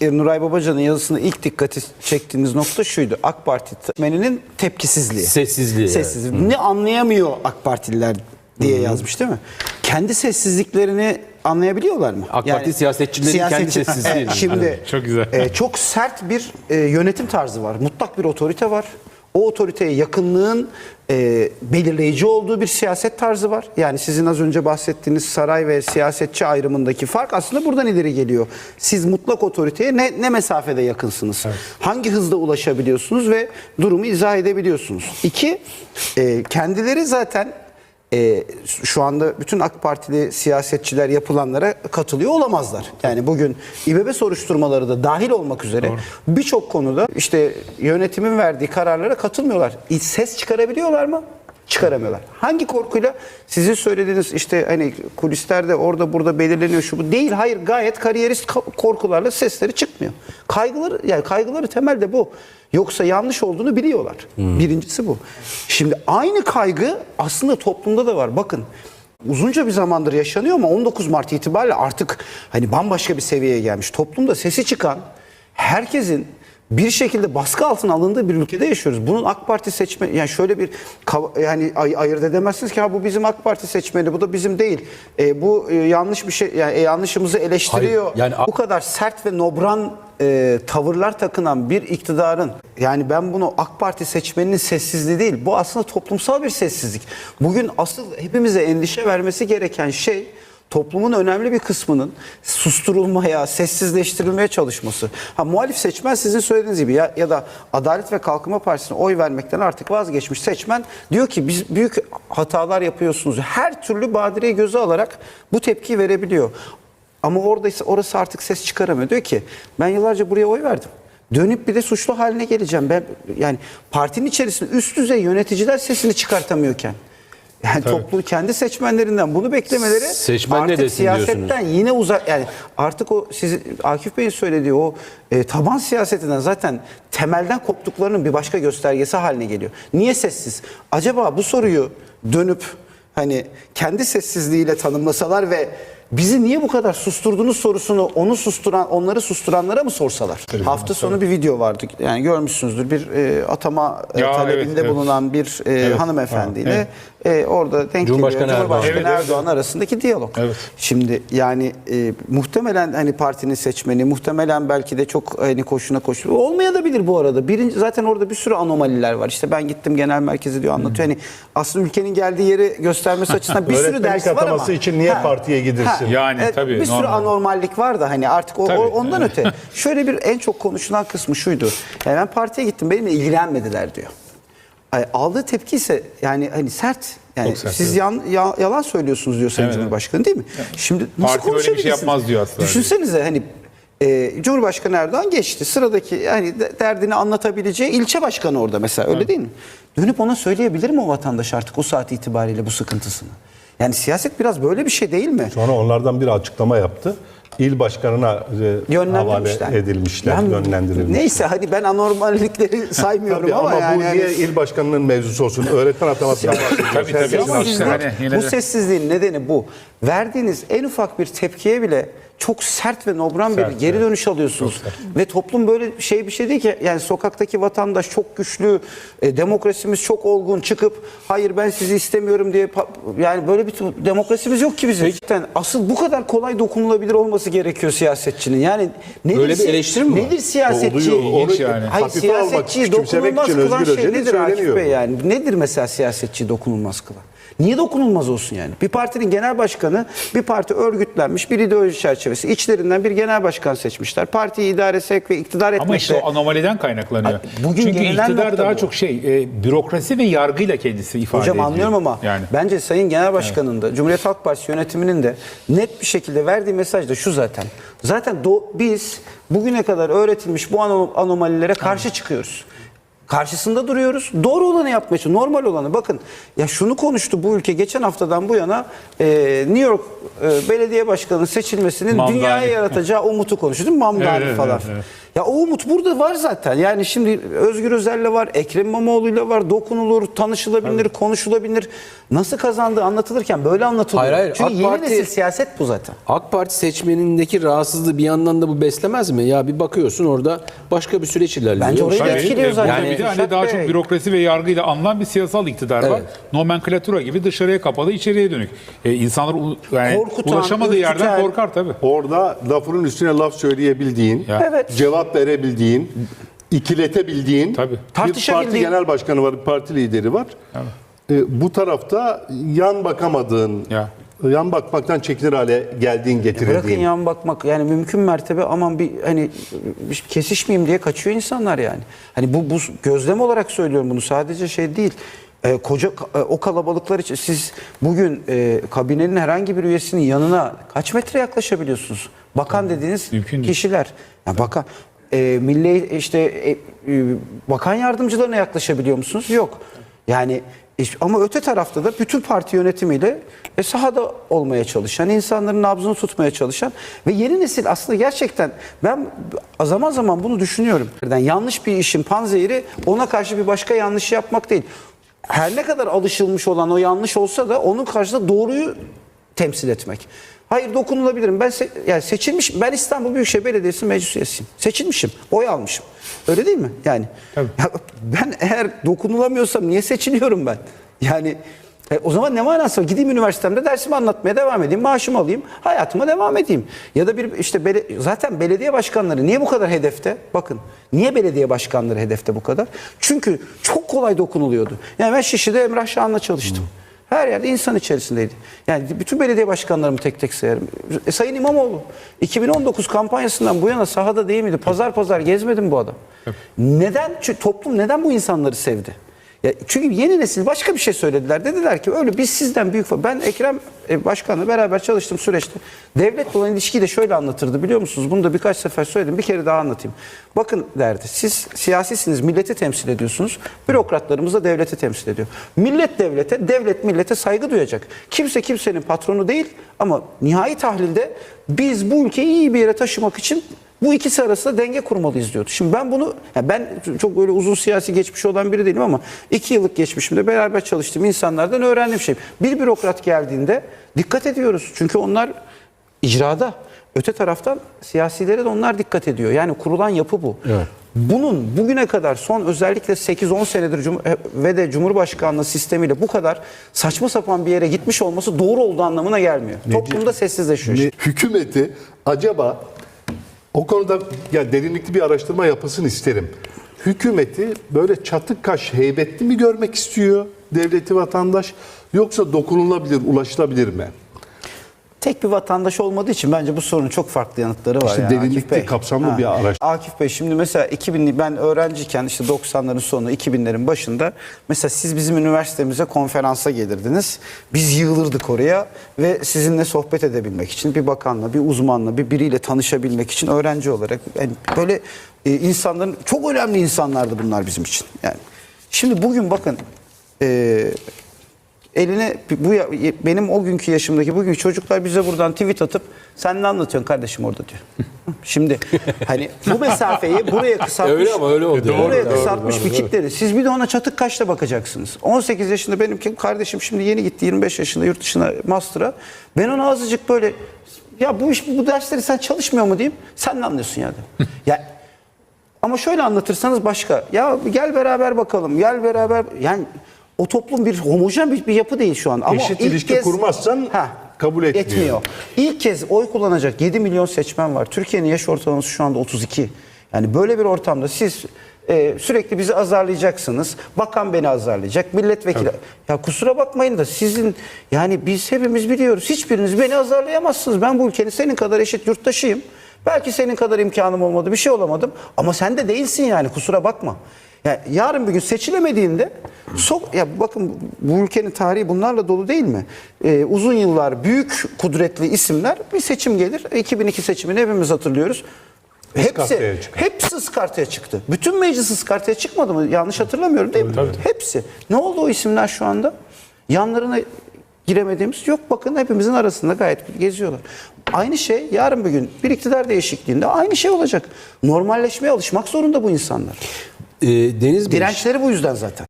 E, Nuray Babacan'ın yazısında ilk dikkati çektiğiniz nokta şuydu. AK Parti seçmeninin tepkisizliği. Sessizliği, Sessizliği. Ne anlayamıyor AK Partililer diye yazmış değil mi? Kendi sessizliklerini anlayabiliyorlar mı? AK Parti siyasetçilerin kendi sessizliği. Şimdi Çok güzel. e, çok sert bir e, yönetim tarzı var. Mutlak bir otorite var. O otoriteye yakınlığın e, belirleyici olduğu bir siyaset tarzı var. Yani sizin az önce bahsettiğiniz saray ve siyasetçi ayrımındaki fark aslında buradan ileri geliyor. Siz mutlak otoriteye ne, ne mesafede yakınsınız? Hangi hızda ulaşabiliyorsunuz ve durumu izah edebiliyorsunuz? İki, e, kendileri zaten e, şu anda bütün AK Partili siyasetçiler yapılanlara katılıyor olamazlar. Yani bugün İBB soruşturmaları da dahil olmak üzere birçok konuda işte yönetimin verdiği kararlara katılmıyorlar. Ses çıkarabiliyorlar mı? Çıkaramıyorlar. Hangi korkuyla? Sizin söylediğiniz işte hani kulislerde orada burada belirleniyor şu bu değil. Hayır gayet kariyerist ka- korkularla sesleri çıkmıyor. Kaygıları yani kaygıları temelde bu. Yoksa yanlış olduğunu biliyorlar. Birincisi bu. Şimdi aynı kaygı aslında toplumda da var. Bakın uzunca bir zamandır yaşanıyor ama 19 Mart itibariyle artık hani bambaşka bir seviyeye gelmiş. Toplumda sesi çıkan herkesin bir şekilde baskı altına alındığı bir ülkede yaşıyoruz. Bunun AK Parti seçme yani şöyle bir yani ay- ayırt edemezsiniz ki ha bu bizim AK Parti seçmeni bu da bizim değil. E, bu e, yanlış bir şey yani e, yanlışımızı eleştiriyor. Hayır, yani bu kadar sert ve nobran e, tavırlar takınan bir iktidarın yani ben bunu AK Parti seçmeninin sessizliği değil bu aslında toplumsal bir sessizlik. Bugün asıl hepimize endişe vermesi gereken şey toplumun önemli bir kısmının susturulmaya, sessizleştirilmeye çalışması. Ha muhalif seçmen sizin söylediğiniz gibi ya, ya da Adalet ve Kalkınma Partisi'ne oy vermekten artık vazgeçmiş seçmen diyor ki biz büyük hatalar yapıyorsunuz. Her türlü badireyi göze alarak bu tepkiyi verebiliyor. Ama oradaysa orası artık ses çıkaramıyor. Diyor ki ben yıllarca buraya oy verdim. Dönüp bir de suçlu haline geleceğim. Ben yani partinin içerisinde üst düzey yöneticiler sesini çıkartamıyorken yani toplu kendi seçmenlerinden bunu beklemeleri Seçmen ne artık desin siyasetten yine uzak yani artık o siz Akif Bey'in söylediği o e, taban siyasetinden zaten temelden koptuklarının bir başka göstergesi haline geliyor. Niye sessiz? Acaba bu soruyu dönüp hani kendi sessizliğiyle tanımlasalar ve bizi niye bu kadar susturdunuz sorusunu onu susturan onları susturanlara mı sorsalar? Hafta sonu bir video vardı. Yani görmüşsünüzdür. Bir e, atama e, Ya, talebinde evet, evet. bulunan bir e, hanımefendiyle e, orada denk Cumhurbaşkanı geliyor. Erdoğan. Cumhurbaşkanı Evet, evet. Erdoğan arasındaki diyalog. Evet. Şimdi yani e, muhtemelen hani partinin seçmeni, muhtemelen belki de çok hani koşuna koşu olmaya da bilir bu arada. Birinci zaten orada bir sürü anomaliler var. İşte ben gittim genel merkezi diyor anlatıyor. Hani aslında ülkenin geldiği yeri göstermesi açısından bir sürü ders var ama. için niye partiye Yani tabii, Bir sürü normal. anormallik var da hani artık o, o- ondan öte. Şöyle bir en çok konuşulan kısmı şuydu. Yani ben partiye gittim benimle ilgilenmediler diyor. Ay, aldığı tepki ise yani hani sert. Yani Çok sert, siz evet. yan- ya- yalan söylüyorsunuz diyor Sayın Evet, evet. Cumhurbaşkanı değil mi? Şimdi nasıl Parti böyle bir şey yapmaz diyor aslında. Düşünsenize hani e, Cumhurbaşkanı Erdoğan geçti. Sıradaki yani de- derdini anlatabileceği ilçe başkanı orada mesela öyle değil mi? Dönüp ona söyleyebilir mi o vatandaş artık o saat itibariyle bu sıkıntısını? Yani siyaset biraz böyle bir şey değil mi? Sonra onlardan bir açıklama yaptı. İl başkanına e, havale edilmişler, Yani yönlendirilmişler. Neyse hadi ben anormallikleri saymıyorum Tabii ama, ama, yani bu hani- niye il başkanının mevzusu olsun? Öğretmen atamasından bahsediyoruz. Tabii, tabii. Ama hani yine bu de- sessizliğin nedeni bu. Verdiğiniz en ufak bir tepkiye bile çok sert ve nobran Sert, bir geri evet. dönüş alıyorsunuz. Ve toplum böyle şey bir şey değil ki yani sokaktaki vatandaş çok güçlü, e, demokrasimiz çok olgun çıkıp hayır ben sizi istemiyorum diye yani böyle bir demokrasimiz yok ki bizim. Cidden asıl bu kadar kolay dokunulabilir olması gerekiyor siyasetçinin. Yani nedir Öyle bir eleştiri mi var? Nedir siyasetçi? Oluyor, onu İlginç yani. Hayır hafife almak, siyasetçiyi dokunulmaz kılan şey nedir Akif. Bey yani? Nedir mesela siyasetçiyi dokunulmaz kılan? Niye dokunulmaz olsun yani? Bir partinin genel başkanı, bir parti örgütlenmiş, bir ideoloji çerçevesi. içlerinden bir genel başkan seçmişler. Partiyi idare etmek ve iktidar etmekle... Ama işte o anomaliden kaynaklanıyor. Ay, bugün Çünkü iktidar daha bu. çok şey e, bürokrasi ve yargıyla kendisi ifade Hocam ediyor. anlıyorum ama yani bence Sayın Genel Başkan'ın da Cumhuriyet Halk Partisi yönetiminin de net bir şekilde verdiği mesaj da şu zaten. Zaten do- biz bugüne kadar öğretilmiş bu anom- anomalilere karşı çıkıyoruz. Karşısında duruyoruz. Doğru olanı yapmaya. Normal olanı. Bakın ya şunu konuştu bu ülke geçen haftadan bu yana e, New York e, Belediye Başkanı'nın seçilmesinin Mamdani. dünyaya yaratacağı umutu konuştu değil mi? Mamdani evet, falan. evet, evet. Ya o umut burada var zaten. Yani şimdi Özgür Özel'le var, Ekrem İmamoğlu'yla var. Dokunulur, tanışılabilir, konuşulabilir. Nasıl kazandığı anlatılırken böyle anlatılıyor. Hayır, hayır. Çünkü AK yeni Parti- nesil siyaset bu zaten. AK Parti seçmenindeki rahatsızlığı bir yandan da bu beslemez mi? Ya bir bakıyorsun orada başka bir süreç ilerliyor. Bence orayı Tabii, etkiliyor zaten. burada bir de hani daha çok bürokrasi ve yargıyla anılan bir siyasal iktidar var. Evet. Nomenklatura gibi dışarıya kapalı, içeriye dönük. E, insanlar yani Korkutan, ulaşamadığı yerden korkar tabii. Orada lafının üstüne laf söyleyebildiğin, Ya. Evet. cevap verebildiğin, ikiletebildiğin Tabii. bir Tartışabildiğin. parti genel başkanı var, bir parti lideri var. E, bu tarafta yan bakamadığın, Ya. yan bakmaktan çekinir hale geldiğin, Bırakın getirildiğin. yan bakmak yani mümkün mertebe aman bir hani bir kesişmeyeyim diye kaçıyor insanlar yani. Hani bu, bu gözlem olarak söylüyorum bunu sadece şey değil. Ee, koca e, o kalabalıklar için siz bugün e, kabinenin herhangi bir üyesinin yanına kaç metre yaklaşabiliyorsunuz? Bakan dediğiniz Mümkün değil. kişiler. Ya bakan e, milli işte e, e, bakan yardımcılarına yaklaşabiliyor musunuz? Yok. Yani ama öte tarafta da bütün parti yönetimiyle e, sahada olmaya çalışan, insanların nabzını tutmaya çalışan ve yeni nesil aslında gerçekten ben zaman zaman bunu düşünüyorum. Yani yanlış bir işin panzehiri ona karşı bir başka yanlış yapmak değil. Her ne kadar alışılmış olan o yanlış olsa da onun karşısında doğruyu temsil etmek. Hayır dokunulabilirim. Ben se- yani seçilmiş. Ben İstanbul Büyükşehir Belediyesi meclis üyesiyim. Seçilmişim. Oy almışım. Öyle değil mi? Yani ya ben eğer dokunulamıyorsam niye seçiliyorum ben? Yani e, o zaman ne manası var? Gideyim üniversitemde dersimi anlatmaya devam edeyim, maaşımı alayım, hayatıma devam edeyim. Ya da bir işte bele- zaten belediye başkanları niye bu kadar hedefte? Bakın niye belediye başkanları hedefte bu kadar? Çünkü çok kolay dokunuluyordu. Yani ben Şişli'de Emrah Şahan'la çalıştım. Her yerde insan içerisindeydi. Yani bütün belediye başkanlarımı tek tek sayarım. E, Sayın İmamoğlu 2019 kampanyasından bu yana sahada değil miydi? Pazar pazar gezmedi mi bu adam? Neden? Çünkü toplum neden bu insanları sevdi? Ya çünkü yeni nesil başka bir şey söylediler. Dediler ki öyle biz sizden büyük... Ben Ekrem e, Başkan'la beraber çalıştığım süreçte devletle olan ilişkiyi de şöyle anlatırdı biliyor musunuz? Bunu da birkaç sefer söyledim. Bir kere daha anlatayım. Bakın derdi siz siyasisiniz, milleti temsil ediyorsunuz. Bürokratlarımız da devleti temsil ediyor. Millet devlete, devlet millete saygı duyacak. Kimse kimsenin patronu değil ama nihai tahlilde biz bu ülkeyi iyi bir yere taşımak için bu ikisi arasında denge kurmalıyız diyordu. Şimdi ben bunu, yani ben çok böyle uzun siyasi geçmişi olan biri değilim ama iki yıllık geçmişimde beraber çalıştığım insanlardan öğrendiğim şey. Bir bürokrat geldiğinde dikkat ediyoruz. Çünkü onlar icrada. Öte taraftan siyasilere de onlar dikkat ediyor. Yani kurulan yapı bu. Bunun bugüne kadar son özellikle 8-10 senedir Cum- ve de Cumhurbaşkanlığı sistemiyle bu kadar saçma sapan bir yere gitmiş olması doğru olduğu anlamına gelmiyor. Toplumda sessizleşiyor. işte. Ne- hükümeti acaba o konuda ya derinlikli bir araştırma yapılsın isterim. Hükümeti böyle çatık kaş heybetli mi görmek istiyor devleti vatandaş yoksa dokunulabilir, ulaşılabilir mi? Tek bir vatandaş olmadığı için bence bu sorunun çok farklı yanıtları var. İşte yani Bey. kapsamlı bir araştırma. Akif Bey şimdi mesela 2000'li ben öğrenciyken işte 90'ların sonu 2000'lerin başında mesela siz bizim üniversitemize konferansa gelirdiniz. Biz yığılırdık oraya ve sizinle sohbet edebilmek için bir bakanla, bir uzmanla, bir biriyle tanışabilmek için öğrenci olarak yani böyle e, insanların çok önemli insanlardı bunlar bizim için. Yani şimdi bugün bakın e, eline bu benim o günkü yaşımdaki bugünkü çocuklar bize buradan tweet atıp sen ne anlatıyorsun kardeşim orada diyor. Şimdi hani bu mesafeyi buraya kısaltmış. Öyle ama öyle oldu. Buraya Doğru, kısaltmış bir kitleri. Siz bir de ona çatık kaşla bakacaksınız. 18 yaşında benim kardeşim şimdi yeni gitti 25 yaşında yurt dışına master'a. Ben ona azıcık böyle ya bu iş bu dersleri sen çalışmıyor mu diyeyim. Sen ne anlıyorsun ya dedim. ya ama şöyle anlatırsanız başka. Ya gel beraber bakalım. Gel beraber yani o toplum bir homojen bir, bir yapı değil şu an. Ama Eşit ilk ilişki kurmazsan kabul etmiyor. İlk kez oy kullanacak 7 milyon seçmen var. Türkiye'nin yaş ortalaması şu anda 32. Yani böyle bir ortamda siz e, sürekli bizi azarlayacaksınız. Bakan beni azarlayacak. Milletvekili. Ya kusura bakmayın da sizin yani biz hepimiz biliyoruz. Hiçbiriniz beni azarlayamazsınız. Ben bu ülkenin senin kadar eşit yurttaşıyım. Belki senin kadar imkanım olmadı, bir şey olamadım. Ama sen de değilsin yani kusura bakma. Yani yarın bir gün seçilemediğinde sok ya bakın bu ülkenin tarihi bunlarla dolu değil mi? Ee, uzun yıllar büyük kudretli isimler bir seçim gelir. 2002 seçimini hepimiz hatırlıyoruz. Hepsi hepsi ıskartaya çıktı. Bütün meclis ıskartaya çıkmadı mı? Yanlış hatırlamıyorum değil mi? Hepsi. Ne oldu o isimler şu anda? Yanlarına giremediğimiz yok. Bakın hepimizin arasında gayet geziyorlar. Aynı şey yarın bir gün bir iktidar değişikliğinde aynı şey olacak. Normalleşmeye alışmak zorunda bu insanlar. Ee, Deniz Dirençleri bu yüzden zaten.